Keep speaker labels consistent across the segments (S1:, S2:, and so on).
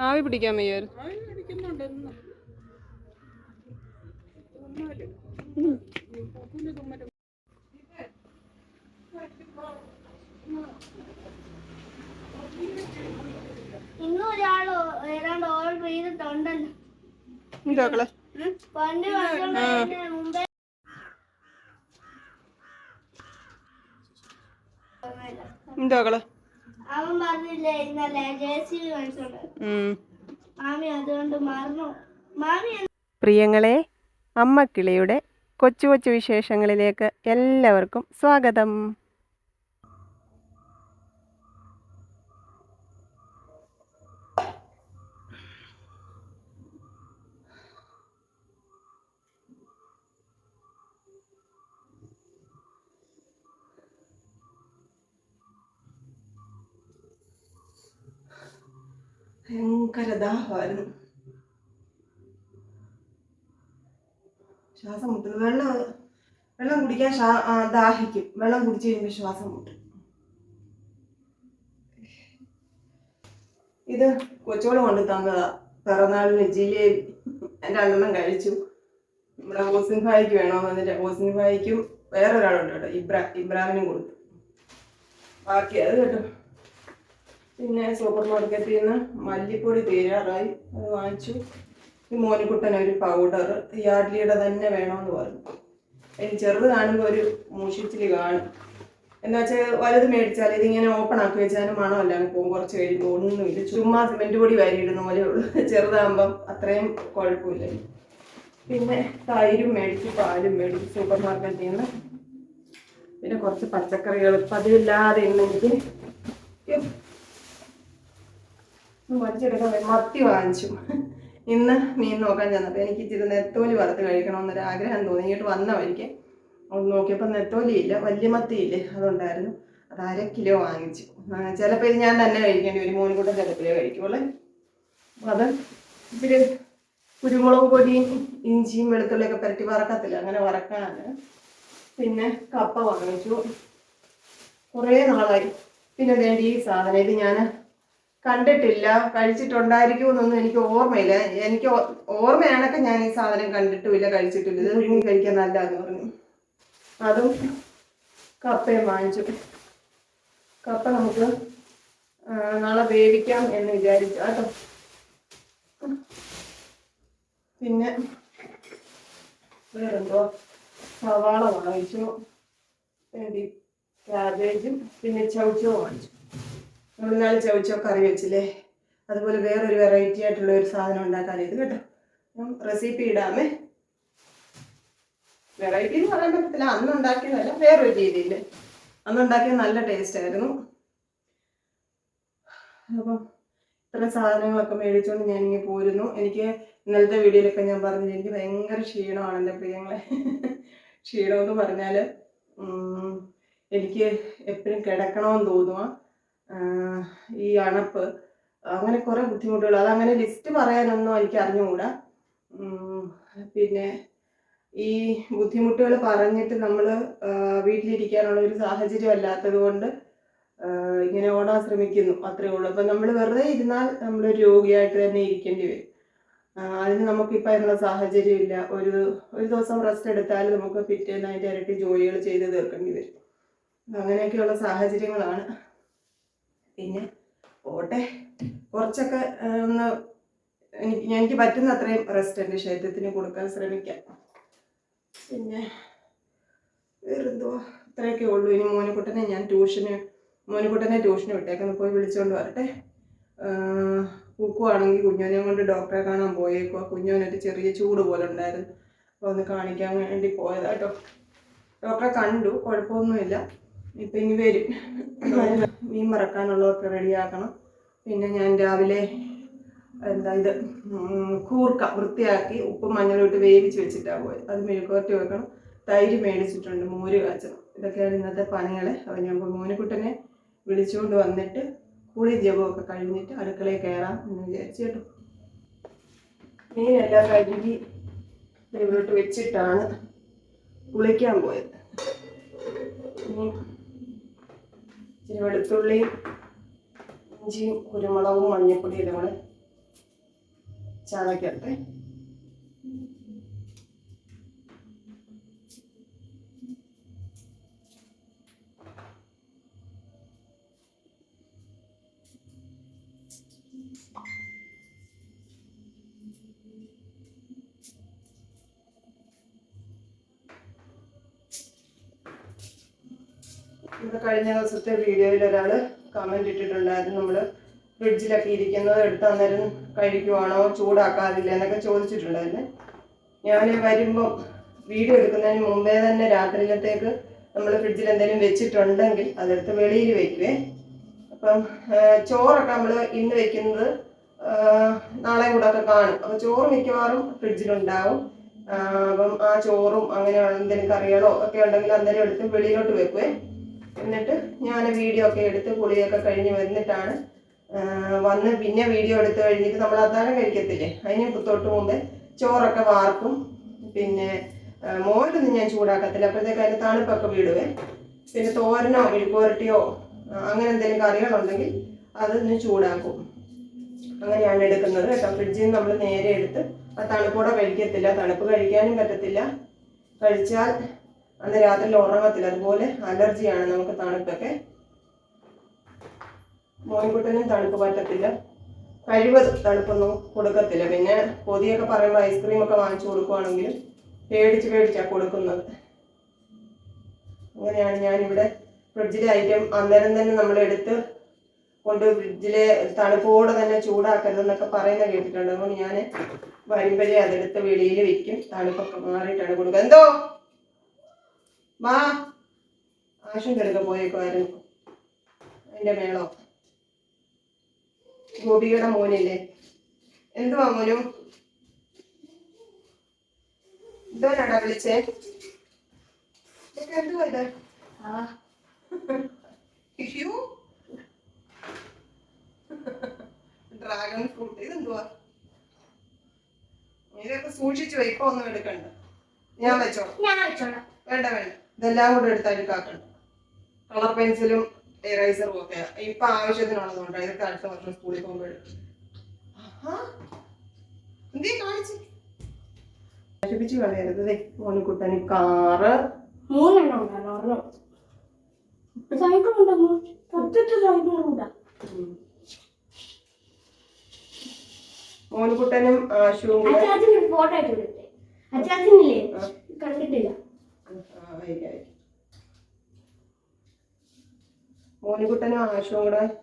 S1: ആവി പിടിക്കാൻ വയ്യായിരുന്നു
S2: ഇന്നും. ഒരാൾ ഏതാണ്ട് ഓർഡർ ചെയ്തിട്ടുണ്ടല്ലോ
S1: എന്താ മക്കളെ
S2: പണ്ട് മുമ്പേ
S1: എന്താ മക്കളെ
S2: അവൻ പറഞ്ഞില്ലേ ഇന്നലെ ജെ സി ബി മാമി അതുകൊണ്ട് മറന്നു. മാമി
S1: പ്രിയങ്ങളെ അമ്മക്കിളിയുടെ കൊച്ചു കൊച്ചു വിശേഷങ്ങളിലേക്ക് എല്ലാവർക്കും സ്വാഗതം. ഭയങ്കര ദാഹമായിരുന്നു. ശ്വാസം മുട്ടുന്നു വെള്ളം വെള്ളം കുടിക്കാൻ ദാഹിക്കും. വെള്ളം കുടിച്ചു കഴിയുമ്പോൾ ശ്വാസം മുട്ടും. ഇത് കൊച്ചോൾ കൊണ്ട് തന്നതാ. പിറന്നാളിന് ജിലേബി. എന്റെ രണ്ടെണ്ണം കഴിച്ചു. നമ്മുടെ ഹോസിൻ ഭായിക്ക് വേണമെന്ന് എന്നിട്ട് ഹോസിൻ ഭായിക്കും വേറൊരാളുണ്ട് കേട്ടോ ഇബ്രാ ഇബ്രാഹിമിനും കൊടുത്തു. ബാക്കി അത് കേട്ടോ. പിന്നെ സൂപ്പർ മാർക്കറ്റിൽ നിന്ന് മല്ലിപ്പൊടി തീരാറായി. അത് വാങ്ങിച്ചു. ഈ മോനിക്കുട്ടൻ ഒരു പൗഡർ യാഡ്ലിയുടെ തന്നെ വേണമെന്ന് പറഞ്ഞു. അതിന് ചെറുത് കാണുമ്പോൾ ഒരു മൂഷിച്ചിൽ കാണും. എന്താ വെച്ചാൽ വലുത് മേടിച്ചാൽ ഇതിങ്ങനെ ഓപ്പൺ ആക്കി വെച്ചാലും മണമല്ല. അങ്ങ് പോകും. കുറച്ച് കഴിയുമ്പോൾ ഒന്നുമില്ല. ചുമ്മാ സിമെന്റ് പൊടി വാരിയിടുന്ന പോലെ ഉള്ളൂ. ചെറുതാകുമ്പം അത്രയും കുഴപ്പമില്ല. പിന്നെ തൈരും മേടിച്ചു പാലും മേടിച്ചു സൂപ്പർ മാർക്കറ്റിൽ നിന്ന് പിന്നെ കുറച്ച് പച്ചക്കറികൾ. പതിവില്ലാതെ ഇന്ന് എനിക്ക് വലിച്ചെടുക്കാൻ വയ്യ. മത്തി വാങ്ങിച്ചു. ഇന്ന് മീൻ നോക്കാൻ ചെന്നപ്പോൾ എനിക്ക് ഇച്ചിരി നെത്തോലി വറുത്ത് കഴിക്കണമെന്നൊരു ആഗ്രഹം തോന്നി. ഇങ്ങോട്ട് വന്ന വഴിക്ക് നോക്കിയപ്പോൾ നെത്തോലി ഇല്ല വലിയ മത്തി ഇല്ലേ അതുണ്ടായിരുന്നു. അത് അര കിലോ വാങ്ങിച്ചു. ചിലപ്പോൾ ഇത് ഞാൻ തന്നെ കഴിക്കേണ്ടി ഒരു മൂന്ന് കൂട്ടം ചിലപ്പോഴേ കഴിക്കുള്ളേ അപ്പോൾ അത് ഇച്ചിരി കുരുമുളക് പൊടിയും ഇഞ്ചിയും വെളുത്തുള്ളിയൊക്കെ പുരട്ടി വറക്കത്തില്ല. അങ്ങനെ വറക്കാനാണ് പിന്നെ കപ്പ വാങ്ങിച്ചു. കുറേ നാളായി. പിന്നെ വേണ്ടി ഈ സാധനം ഇത് ഞാൻ കണ്ടിട്ടില്ല കഴിച്ചിട്ടുണ്ടായിരിക്കും എന്നൊന്നും എനിക്ക് ഓർമ്മയില്ല. എനിക്ക് ഓർമ്മയാണൊക്കെ ഞാൻ ഈ സാധനം കണ്ടിട്ടുമില്ല കഴിച്ചിട്ടില്ല. ഇത് പുഴുങ്ങി കഴിക്കാൻ നല്ലതെന്ന് പറഞ്ഞു. അതും കപ്പയും വാങ്ങിച്ചു. കപ്പ നമുക്ക് നാളെ വേവിക്കാം എന്ന് വിചാരിച്ചു. കേട്ടോ. പിന്നെ വേറെന്തോ? സവാള വാങ്ങിച്ചു. വേണ്ടി ക്യാബേജും പിന്നെ ചൗച്ചോ വാങ്ങിച്ചു. നമ്മൾ നാല് ചൗച്ചോ കറി വെച്ചില്ലേ? അതുപോലെ വേറൊരു വെറൈറ്റി ആയിട്ടുള്ള ഒരു സാധനം ഉണ്ടാക്കാൻ ഇത് കേട്ടോ. റെസിപ്പി ഇടാമേ. വെറൈറ്റി എന്ന് പറയാൻ പറ്റത്തില്ല. അന്ന് ഉണ്ടാക്കിയതല്ല വേറൊരു രീതിയിൽ. അന്ന് ഉണ്ടാക്കിയത് നല്ല ടേസ്റ്റ് ആയിരുന്നു. അപ്പം ഇത്ര സാധനങ്ങളൊക്കെ മേടിച്ചുകൊണ്ട് ഞാൻ ഇങ്ങനെ പോരുന്നു. എനിക്ക് ഇന്നലത്തെ വീഡിയോയിലൊക്കെ ഞാൻ പറഞ്ഞില്ല എനിക്ക് ഭയങ്കര ക്ഷീണമാണ് എന്റെ പ്രിയങ്ങളെ. ക്ഷീണമെന്ന് പറഞ്ഞാൽ എനിക്ക് എപ്പോഴും കിടക്കണമെന്ന് തോന്നുക ഈ അണപ്പ് അങ്ങനെ കുറേ ബുദ്ധിമുട്ടുകൾ. അതങ്ങനെ ലിസ്റ്റ് പറയാനൊന്നും എനിക്ക് അറിഞ്ഞുകൂടാ. പിന്നെ ഈ ബുദ്ധിമുട്ടുകൾ പറഞ്ഞിട്ട് നമ്മൾ വീട്ടിലിരിക്കാനുള്ള ഒരു സാഹചര്യം അല്ലാത്തത് കൊണ്ട് ഇങ്ങനെ ഓടാൻ ശ്രമിക്കുന്നു. അത്രേ ഉള്ളൂ. അപ്പം നമ്മൾ വെറുതെ ഇരുന്നാൽ നമ്മളൊരു രോഗിയായിട്ട് തന്നെ ഇരിക്കേണ്ടി വരും. അതിന് നമുക്കിപ്പോൾ അതിനുള്ള സാഹചര്യമില്ല. ഒരു ഒരു ദിവസം റെസ്റ്റ് എടുത്താൽ നമുക്ക് പിറ്റേന്ന് അതിന്റെ ഇരട്ടി ജോലികൾ ചെയ്ത് തീർക്കേണ്ടി വരും. അങ്ങനെയൊക്കെയുള്ള സാഹചര്യങ്ങളാണ്. പിന്നെ പോട്ടെ. കുറച്ചൊക്കെ ഒന്ന് എനിക്ക് എനിക്ക് പറ്റുന്ന അത്രയും റെസ്റ്റ് എന്റെ ശരീരത്തിന് കൊടുക്കാൻ ശ്രമിക്കാം. പിന്നെ വേറെന്തോ ഇത്രയൊക്കെ ഉള്ളൂ. ഇനി മോനിക്കുട്ടനെ ഞാൻ ട്യൂഷന് മോനിക്കുട്ടനെ ട്യൂഷന് വിട്ടേക്കുന്നു. പോയി വിളിച്ചുകൊണ്ട് വരട്ടെ. പൂക്കുവാണെങ്കിൽ കുഞ്ഞോനെ കൊണ്ട് ഡോക്ടറെ കാണാൻ പോയേക്കോ കുഞ്ഞോനൊരു ചെറിയ ചൂട് പോലെ ഉണ്ടായിരുന്നു. അപ്പോൾ ഒന്ന് കാണിക്കാൻ വേണ്ടി പോയതാട്ടോ ഡോക്ടറെ കണ്ടു. കുഴപ്പമൊന്നുമില്ല. ഇപ്പം ഇനി വരും. മീൻ മറക്കാനുള്ളതൊക്കെ റെഡിയാക്കണം പിന്നെ ഞാൻ രാവിലെ എന്താ ഇത് കൂർക്ക വൃത്തിയാക്കി ഉപ്പും മഞ്ഞളും ഇട്ട് വേവിച്ച് വെച്ചിട്ടാണ് പോയത്. അത് മെഴുക്കുവരട്ടി വെക്കണം. തൈര് മേടിച്ചിട്ടുണ്ട് മോര് കാച്ചണം. ഇതൊക്കെയാണ് ഇന്നത്തെ പണികൾ അപ്പോൾ ഞാൻ മോനിക്കുട്ടനെ വിളിച്ചുകൊണ്ട് വന്നിട്ട് കൂടി ജപമൊക്കെ കഴിഞ്ഞിട്ട് അടുക്കളയിൽ കയറാം എന്ന് വിചാരിച്ചു കേട്ടോ. മീനെല്ലാം കഴുകി ഇവിടോട്ട് വെച്ചിട്ടാണ് കുളിക്കാൻ പോയത്. ഇച്ചിരി വെളുത്തുള്ളി ഇഞ്ചിയും കുരുമുളകും മഞ്ഞൾപ്പൊടിയും എല്ലാം കൂടെ കഴിഞ്ഞ ദിവസത്തെ വീഡിയോയിൽ ഒരാൾ കമന്റ് ഇട്ടിട്ടുണ്ടായിരുന്നു. നമ്മൾ ഫ്രിഡ്ജിലൊക്കെ ഇരിക്കുന്നത് എടുത്ത് അന്നേരം കഴിക്കുവാണോ ചൂടാക്കാറില്ല എന്നൊക്കെ ചോദിച്ചിട്ടുണ്ടായിരുന്നു. ഞാൻ വരുമ്പം വീഡിയോ എടുക്കുന്നതിന് മുമ്പേ തന്നെ രാത്രിയിലത്തേക്ക് നമ്മൾ ഫ്രിഡ്ജിൽ എന്തെങ്കിലും വെച്ചിട്ടുണ്ടെങ്കിൽ അതെടുത്ത് വെളിയിൽ വെക്കുവേ. അപ്പം ചോറൊക്കെ നമ്മൾ ഇന്ന് വെക്കുന്നത് നാളെ കൂടെ ഒക്കെ കാണും. അപ്പം ചോറ് മിക്കവാറും ഫ്രിഡ്ജിലുണ്ടാവും അപ്പം ആ ചോറും അങ്ങനെ എന്തെങ്കിലും കറികളോ ഒക്കെ ഉണ്ടെങ്കിൽ അന്നേരം എടുത്ത് വെളിയിലോട്ട് വെക്കുവേ. എന്നിട്ട് ഞാൻ വീഡിയോ ഒക്കെ എടുത്ത് കുളിയൊക്കെ കഴിഞ്ഞ് വന്നിട്ടാണ് വന്ന് പിന്നെ വീഡിയോ എടുത്ത് കഴിഞ്ഞിട്ട് നമ്മൾ അത്താഴം കഴിക്കത്തില്ലേ? അതിന് തൊട്ട് മുമ്പേ ചോറൊക്കെ വാർക്കും. പിന്നെ മോരൊന്നും ഞാൻ ചൂടാക്കത്തില്ല. അപ്പോഴത്തേക്ക് അതിന് തണുപ്പൊക്കെ വീടുവേ. പിന്നെ തോരനോ ഇഴുപ്പുരട്ടിയോ അങ്ങനെ എന്തെങ്കിലും കറികളുണ്ടെങ്കിൽ അതൊന്ന് ചൂടാക്കും. അങ്ങനെയാണ് എടുക്കുന്നത് കേട്ടോ. ഫ്രിഡ്ജിൽ നിന്ന് നമ്മൾ നേരെ എടുത്ത് ആ തണുപ്പോടെ കഴിക്കത്തില്ല. തണുപ്പ് കഴിക്കാനും പറ്റത്തില്ല. കഴിച്ചാൽ അന്ന് രാത്രിയിൽ ഉറങ്ങത്തില്ല അതുപോലെ അലർജിയാണ് നമുക്ക് തണുപ്പൊക്കെ. മോൻകുട്ടനും തണുപ്പ് പറ്റത്തില്ല. കഴിവത് തണുപ്പൊന്നും കൊടുക്കത്തില്ല. പിന്നെ പൊതിയൊക്കെ പറയുമ്പോൾ ഐസ്ക്രീം ഒക്കെ വാങ്ങിച്ചു കൊടുക്കുവാണെങ്കിലും പേടിച്ച് പേടിച്ചാണ് കൊടുക്കുന്നത്. അങ്ങനെയാണ് ഞാനിവിടെ ഫ്രിഡ്ജിലെ ഐറ്റം അന്നേരം തന്നെ നമ്മൾ എടുത്ത് കൊണ്ട് ഫ്രിഡ്ജിലെ തണുപ്പോടെ തന്നെ ചൂടാക്കരുതെന്നൊക്കെ പറയുന്ന കേട്ടിട്ടുണ്ട്. അതുകൊണ്ട് ഞാൻ വരുമ്പോഴേ അതെടുത്ത് വെളിയിൽ വെക്കും. തണുപ്പൊക്കെ മാറിയിട്ടാണ് കൊടുക്കുക എന്തോ? വാ ആശം എടുക്ക പോയേക്കുമായിരുന്നു അതിന്റെ മേളോ? ഗോപികയുടെ മോനില്ലേ? എന്തുവാ മോനു? എന്തോനാടാ വിളിച്ചേ? ഇതൊക്കെ എന്തുവാ ഇത്? ടിഷ്യൂ ഡ്രാഗൺ ഫ്രൂട്ട് ഇതെന്തുവാ? ഇതൊക്കെ സൂക്ഷിച്ചു വയ്ക്കോ ഒന്നും എടുക്കണ്ട. ഞാൻ വെച്ചോളാം. വേണ്ട വേണ്ട. ഇതെല്ലാം കൂടെ എടുത്ത് അഴുക്കാക്കണം കളർ പെൻസിലും എറൈസറും ഒക്കെ. ഇപ്പൊ ആവശ്യത്തിനുള്ളതുകൊണ്ട് ഇതൊക്കെ അടുത്ത വർഷം സ്കൂളിൽ പോകുമ്പോൾ എന്തേ കാണിച്ചു? നശിപ്പിച്ച് കളയരുത്. ദേ മോനിക്കുട്ടന് കാറ്.
S2: മൂന്നെണ്ണം.
S1: മോനിക്കുട്ടനും
S2: ഫോട്ടോ അച്ചാച്ചനില്ലേ? കണ്ടിട്ടില്ല.
S1: ആയിരിക്കും. മോനിക്കുട്ടനും ആശുവും കൂടെ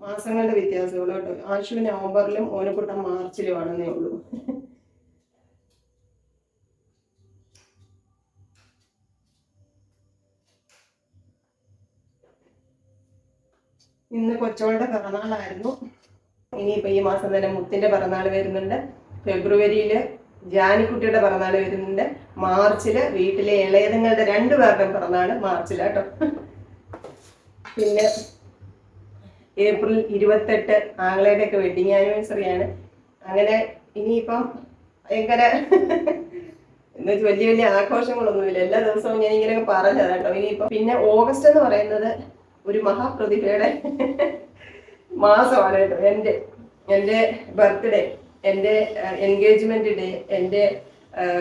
S1: മാസങ്ങളുടെ വ്യത്യാസമുള്ളൂ കേട്ടോ. ആശു നവംബറിലും മോനുകുട്ടൻ മാർച്ചിലും ആണെന്നേ ഉള്ളൂ. ഇന്ന് കൊച്ചോളുടെ പിറന്നാളായിരുന്നു. ഇനിയിപ്പോ ഈ മാസം തന്നെ മുത്തിന്റെ പിറന്നാൾ വരുന്നുണ്ട്. ഫെബ്രുവരിയിൽ ജാനിക്കുട്ടിയുടെ പിറന്നാൾ വരുന്നുണ്ട്. മാർച്ചിൽ വീട്ടിലെ ഇളയതുങ്ങളുടെ രണ്ടുപേരുടെയും പിറന്നാൾ മാർച്ചിലാട്ടോ പിന്നെ ഏപ്രിൽ ഇരുപത്തെട്ട് ആങ്ങളയുടെ ഒക്കെ വെഡിങ് ആനിവേഴ്സറി ആണ്. അങ്ങനെ ഇനിയിപ്പം ഭയങ്കര എന്ന് വെച്ചാൽ വലിയ വലിയ ആഘോഷങ്ങളൊന്നുമില്ല. എല്ലാ ദിവസവും ഞാൻ ഇങ്ങനെ പറഞ്ഞത് കേട്ടോ. ഇനിയിപ്പം പിന്നെ ഓഗസ്റ്റ് എന്ന് പറയുന്നത് ഒരു മഹാപ്രതിഭയുടെ മാസമാണ് കേട്ടോ. എന്റെ എന്റെ ബർത്ത്ഡേ എന്റെ എൻഗേജ്മെന്റ് ഡേ എന്റെ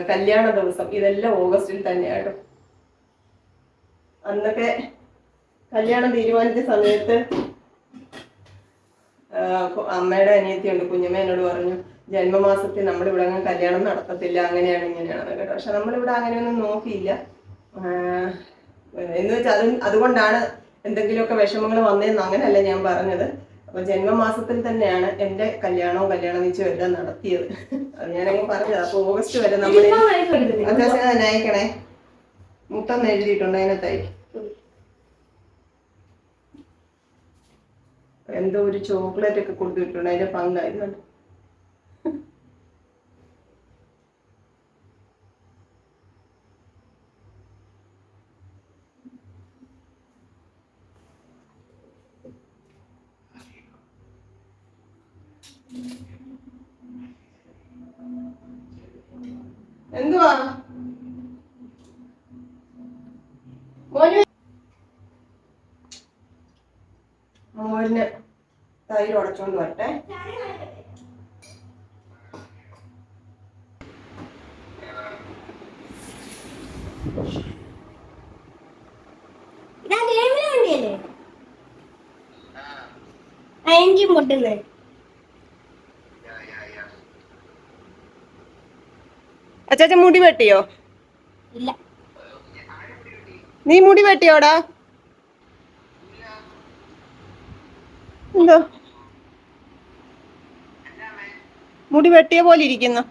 S1: കല്യാണ ദിവസം ഇതെല്ലാം ഓഗസ്റ്റിൽ തന്നെയാണ്. അന്നൊക്കെ കല്യാണം തീരുമാനിച്ച സമയത്ത് അമ്മയുടെ അനിയത്തിയുണ്ട് കുഞ്ഞമ്മ എന്നോട് പറഞ്ഞു ജന്മമാസത്തിൽ നമ്മളിവിടെ അങ്ങനെ കല്യാണം നടത്തത്തില്ല അങ്ങനെയാണ് ഇങ്ങനെയാണ് കേട്ടോ പക്ഷെ നമ്മളിവിടെ അങ്ങനെയൊന്നും നോക്കിയില്ല. എന്ന് വെച്ചാൽ അത് അതുകൊണ്ടാണ് എന്തെങ്കിലുമൊക്കെ വിഷമങ്ങൾ വന്നതെന്ന് അങ്ങനെയല്ല ഞാൻ പറഞ്ഞത്. അപ്പൊ ജന്മമാസത്തിൽ തന്നെയാണ് എന്റെ കല്യാണവും കല്യാണ നിശ്ചയം എല്ലാം നടത്തിയത്. അത് ഞാനങ്ങ് പറഞ്ഞത്. അപ്പൊ ഓഗസ്റ്റ് വരെ നമ്മൾ അത്യാവശ്യം തന്നെ അയക്കണേ മുത്തൊന്ന് എഴുതിയിട്ടുണ്ട് അതിനകത്തായി. എന്തോ ഒരു ചോക്ലേറ്റ് ഒക്കെ കൊടുത്തിട്ടുണ്ട്. അതിന്റെ പങ്കായിരുന്നു എന്തുവാ മോന് ഉടച്ചുകൊണ്ട് വരട്ടെ. അച്ചാച്ച മുടി വെട്ടിയോ?
S2: ഇല്ല.
S1: നീ മുടി വെട്ടിയോടാ? എന്തോ? മുടി വെട്ടിയ പോലെ ഇരിക്കുന്നു.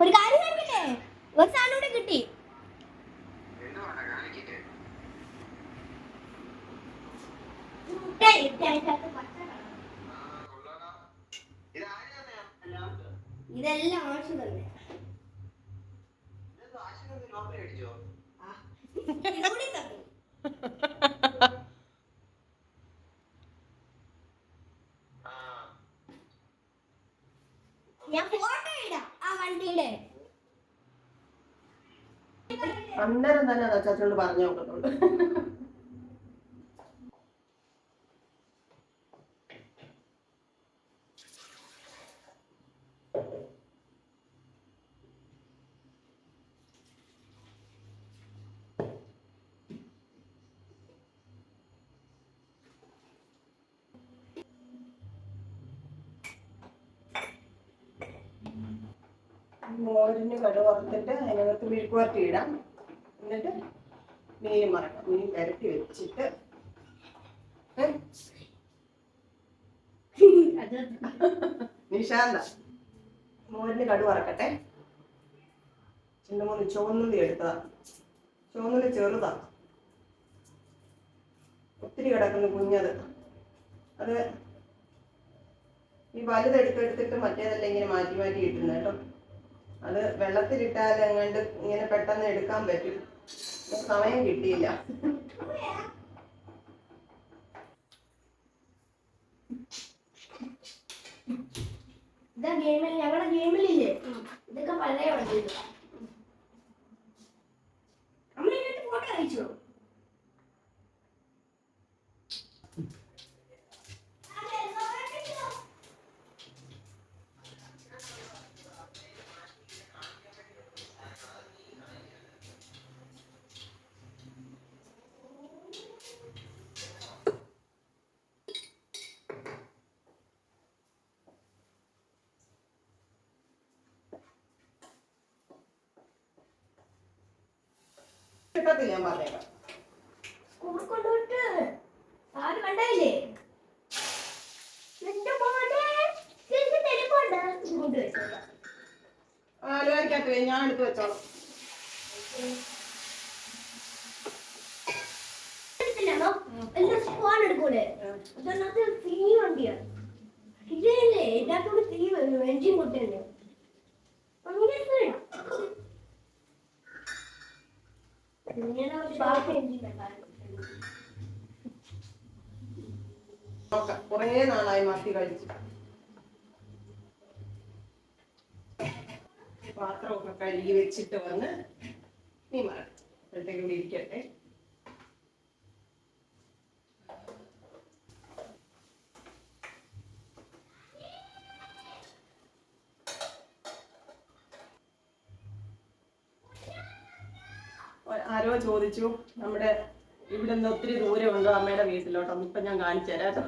S2: ഒരു കാര്യം കാണിക്കട്ടെ ഒരു സാധനം കൂടെ കിട്ടി. ഇതെല്ലാം ആവശ്യം തന്നെ ഇതുകൂടി തന്നു. ഞാൻ ഫോട്ടോ ഇടാം ആ വണ്ടിയുടെ
S1: അന്നേരം തന്നെ അത് അച്ചാച്ചനോട് പറഞ്ഞു നോക്കുന്നുണ്ട് മോരിന് കട വറുത്തിട്ട് അതിനകത്ത് മെഴുക്കുവരട്ടി ഇടാം. എന്നിട്ട് മീൻ മറക്കാം മീൻ പുരട്ടി വെച്ചിട്ട്. നിശാന്ത മോരിന് കടു വറക്കട്ടെ. മൂന്ന് ചുവന്നുള്ളി എടുത്തതാ. ചുവന്നുള്ളി ചെറുതാ. ഒത്തിരി കിടക്കുന്നു കുഞ്ഞത്. അത് ഈ വലുതെടുത്തെടുത്തിട്ട് മറ്റേതെല്ലാം ഇങ്ങനെ മാറ്റി മാറ്റി ഇട്ടുന്നു കേട്ടോ. അത് വെള്ളത്തിലിട്ടാൽ എങ്ങാണ്ട് ഇങ്ങനെ പെട്ടെന്ന് എടുക്കാൻ പറ്റും. സമയം കിട്ടിയില്ല.
S2: ഇതാ ഗെയിമിൽ ഞങ്ങളുടെ ഗെയിമിലില്ലേ? ഇതൊക്കെ പഴയ വണ്ടിയില്ല അമ്മ ഇതിനകത്ത് ഫോട്ടോ അയച്ചോ
S1: കിട്ടത്തില്ല ഞാൻ പറഞ്ഞേക്കാം.
S2: സ്കൂൾ കൊണ്ടുപോയിട്ട് ആര് കണ്ടായില്ലേ
S1: ആലുവായിക്കകത്ത് ഞാൻ എടുത്ത് വെച്ചോളാം.
S2: ഫോൺ എടുക്കൂലേ? അതിനകത്ത് തീ വണ്ടിയാണ് ഇതല്ലേ ഇതിനകത്തോട് തീ എഞ്ചിൻ പൊട്ടല്ലേ അങ്ങനെ ഇടാം. ഇങ്ങനെ ഒരു ബാക്കി എഞ്ചിൻ
S1: നോക്കാം കുറേ നാളായി മത്തി കഴിച്ചു. പാത്രമൊക്കെ കഴുകി വെച്ചിട്ട് വന്ന് നീ മാറി. അപ്പോഴത്തേക്കും ഇരിക്കട്ടെ. ആരോ ചോദിച്ചു നമ്മുടെ ഇവിടെ നിന്ന് ഒത്തിരി ദൂരെ ഉണ്ടോ അമ്മയുടെ വീട്ടിലോട്ടോ. ഇപ്പൊ ഞാൻ കാണിച്ചു തരാം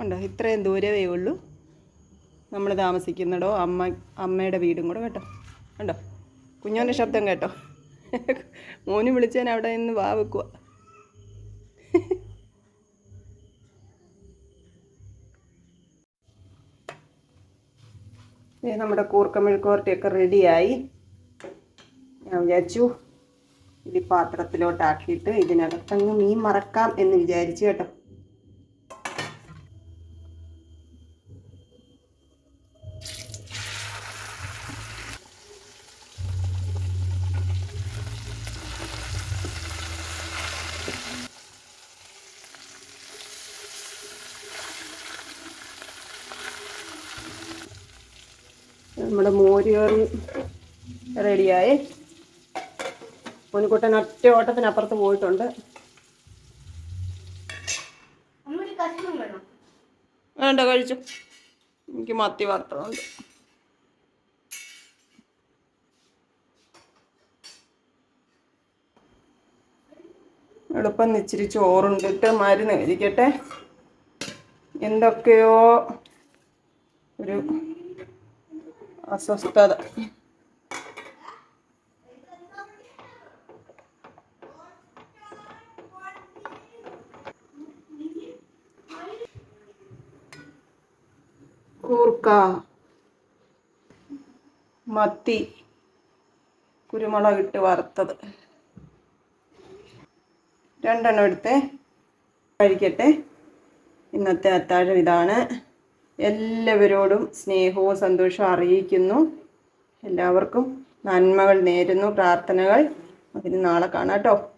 S1: ഉണ്ടോ? ഇത്രയും ദൂരമേ ഉള്ളൂ. നമ്മൾ താമസിക്കുന്നിടോ? അമ്മ അമ്മയുടെ വീടും കൂടെ കേട്ടോ. ഉണ്ടോ കുഞ്ഞോന്റെ ശബ്ദം കേട്ടോ. മോന് വിളിച്ചാൽ അവിടെ നിന്ന് വാ വെക്കുക നമ്മുടെ കൂർക്ക മെഴുക്കുവരട്ടിയൊക്കെ റെഡിയായി. ഞാൻ വിചാരിച്ചു ഇത് പാത്രത്തിലോട്ടാക്കിയിട്ട് ഇതിനകത്തങ്ങ് മീൻ മറക്കാം എന്ന് വിചാരിച്ചു കേട്ടോ. നമ്മുടെ മോരുകറി റെഡിയായി. പൊന്നിക്കുട്ടൻ ഒറ്റ ഓട്ടത്തിനപ്പുറത്ത് പോയിട്ടുണ്ട്. വേണ്ട കഴിച്ചു. എനിക്ക് മത്തി വറുത്തതുണ്ട് എളുപ്പം ഇച്ചിരി ചോറുണ്ടിട്ട് മരുന്ന് കഴിക്കട്ടെ. എന്തൊക്കെയോ ഒരു അസ്വസ്ഥത. കൂർക്ക. മത്തി. കുരുമുളക് ഇട്ട് വറുത്തത്. രണ്ടെണ്ണം എടുത്ത്. കഴിക്കട്ടെ. ഇന്നത്തെ അത്താഴം ഇതാണ്. എല്ലാവരോടും സ്നേഹവും സന്തോഷവും അറിയിക്കുന്നു. എല്ലാവർക്കും നന്മകൾ നേരുന്നു പ്രാർത്ഥനകൾ. അതിന് നാളെ കാണാം കേട്ടോ.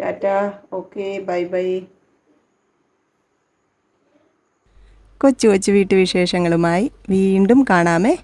S1: ടാറ്റ. Okay bye bye. കൊച്ചു കൊച്ചു വീട്ടുവിശേഷങ്ങളുമായി വീണ്ടും കാണാമേ.